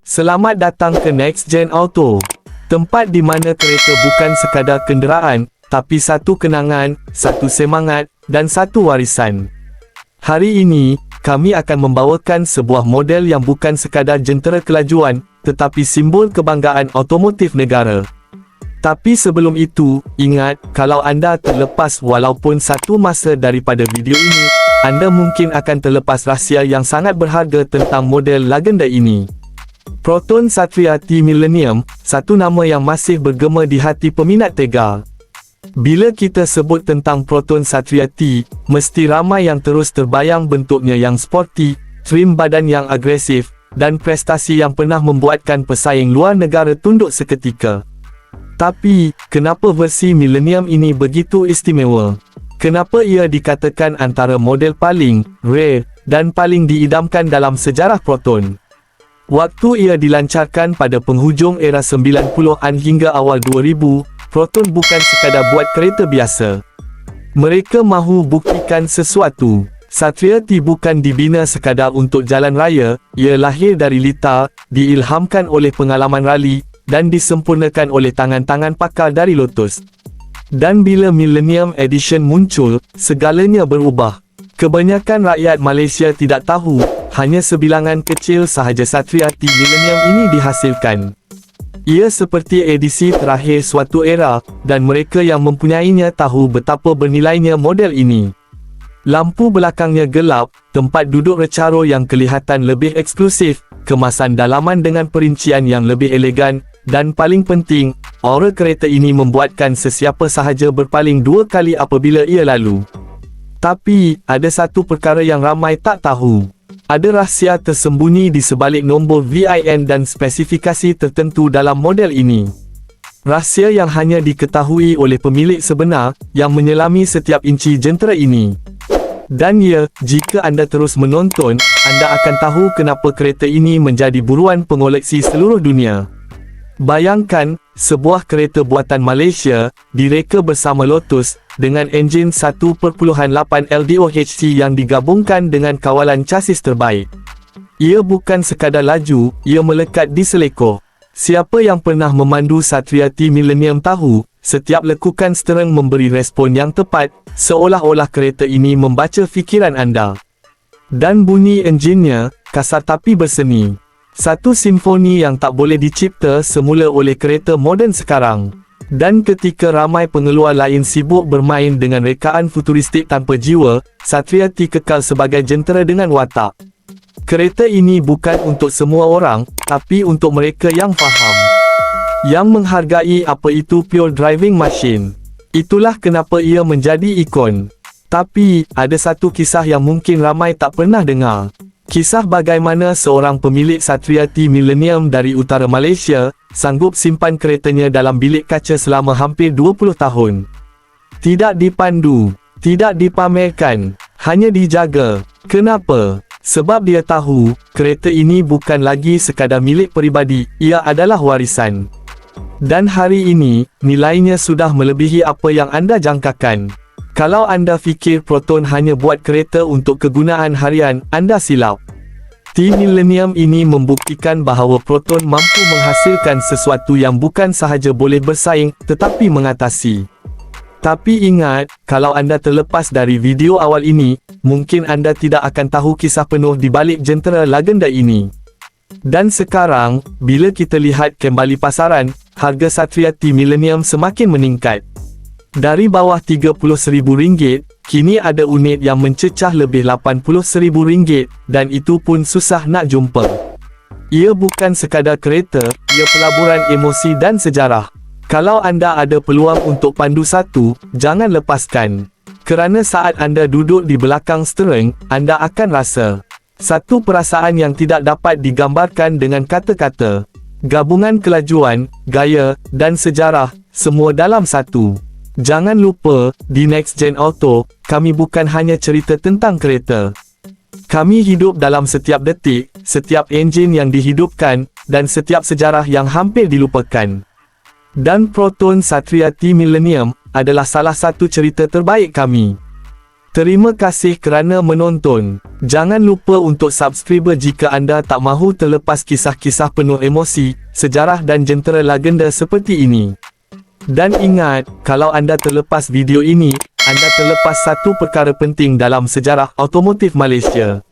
Selamat datang ke Next Gen Auto. Tempat di mana kereta bukan sekadar kenderaan, tapi satu kenangan, satu semangat, dan satu warisan. Hari ini, kami akan membawakan sebuah model yang bukan sekadar jentera kelajuan, tetapi simbol kebanggaan otomotif negara. Tapi sebelum itu, ingat, kalau anda terlepas walaupun satu masa daripada video ini, anda mungkin akan terlepas rahsia yang sangat berharga tentang model legenda ini. Proton Satria T Millennium, satu nama yang masih bergema di hati peminat Tega. Bila kita sebut tentang Proton Satria T, mesti ramai yang terus terbayang bentuknya yang sporty, trim badan yang agresif, dan prestasi yang pernah membuatkan pesaing luar negara tunduk seketika. Tapi, kenapa versi Millennium ini begitu istimewa? Kenapa ia dikatakan antara model paling rare dan paling diidamkan dalam sejarah Proton? Waktu ia dilancarkan pada penghujung era 90-an hingga awal 2000, Proton bukan sekadar buat kereta biasa. Mereka mahu buktikan sesuatu. Satria T bukan dibina sekadar untuk jalan raya, ia lahir dari lita, diilhamkan oleh pengalaman rali, dan disempurnakan oleh tangan-tangan pakar dari Lotus. Dan bila Millennium Edition muncul, segalanya berubah. Kebanyakan rakyat Malaysia tidak tahu, hanya sebilangan kecil sahaja Satria T Millennium ini dihasilkan. Ia seperti edisi terakhir suatu era, dan mereka yang mempunyainya tahu betapa bernilainya model ini. Lampu belakangnya gelap, tempat duduk recaro yang kelihatan lebih eksklusif, kemasan dalaman dengan perincian yang lebih elegan, dan paling penting, aura kereta ini membuatkan sesiapa sahaja berpaling dua kali apabila ia lalu. Tapi, ada satu perkara yang ramai tak tahu. Ada rahsia tersembunyi di sebalik nombor VIN dan spesifikasi tertentu dalam model ini. Rahsia yang hanya diketahui oleh pemilik sebenar, yang menyelami setiap inci jentera ini. Dan ya, jika anda terus menonton, anda akan tahu kenapa kereta ini menjadi buruan pengoleksi seluruh dunia. Bayangkan, sebuah kereta buatan Malaysia, direka bersama Lotus, dengan enjin 1.8 LDOHC yang digabungkan dengan kawalan chassis terbaik. Ia bukan sekadar laju, ia melekat di selekoh. Siapa yang pernah memandu Satria T Millennium tahu, setiap lekukan stereng memberi respon yang tepat, seolah-olah kereta ini membaca fikiran anda. Dan bunyi enjinnya, kasar tapi berseni. Satu simfoni yang tak boleh dicipta semula oleh kereta moden sekarang. Dan ketika ramai pengeluar lain sibuk bermain dengan rekaan futuristik tanpa jiwa, Satria T kekal sebagai jentera dengan watak. Kereta ini bukan untuk semua orang, tapi untuk mereka yang faham. Yang menghargai apa itu pure driving machine. Itulah kenapa ia menjadi ikon. Tapi, ada satu kisah yang mungkin ramai tak pernah dengar. Kisah bagaimana seorang pemilik Satria T Millennium dari utara Malaysia, sanggup simpan keretanya dalam bilik kaca selama hampir 20 tahun. Tidak dipandu, tidak dipamerkan, hanya dijaga. Kenapa? Sebab dia tahu, kereta ini bukan lagi sekadar milik peribadi, ia adalah warisan. Dan hari ini, nilainya sudah melebihi apa yang anda jangkakan. Kalau anda fikir Proton hanya buat kereta untuk kegunaan harian, anda silap. T Millennium ini membuktikan bahawa Proton mampu menghasilkan sesuatu yang bukan sahaja boleh bersaing, tetapi mengatasi. Tapi ingat, kalau anda terlepas dari video awal ini, mungkin anda tidak akan tahu kisah penuh di balik jentera legenda ini. Dan sekarang, bila kita lihat kembali pasaran, harga Satria T Millennium semakin meningkat. Dari bawah RM30,000, kini ada unit yang mencecah lebih RM80,000 dan itu pun susah nak jumpa. Ia bukan sekadar kereta, ia pelaburan emosi dan sejarah. Kalau anda ada peluang untuk pandu satu, jangan lepaskan. Kerana saat anda duduk di belakang stering, anda akan rasa satu perasaan yang tidak dapat digambarkan dengan kata-kata. Gabungan kelajuan, gaya, dan sejarah, semua dalam satu. Jangan lupa, di Next Gen Auto, kami bukan hanya cerita tentang kereta. Kami hidup dalam setiap detik, setiap enjin yang dihidupkan, dan setiap sejarah yang hampir dilupakan. Dan Proton Satria T Millennium adalah salah satu cerita terbaik kami. Terima kasih kerana menonton. Jangan lupa untuk subscribe jika anda tak mahu terlepas kisah-kisah penuh emosi, sejarah dan jentera legenda seperti ini. Dan ingat, kalau anda terlepas video ini, anda terlepas satu perkara penting dalam sejarah automotif Malaysia.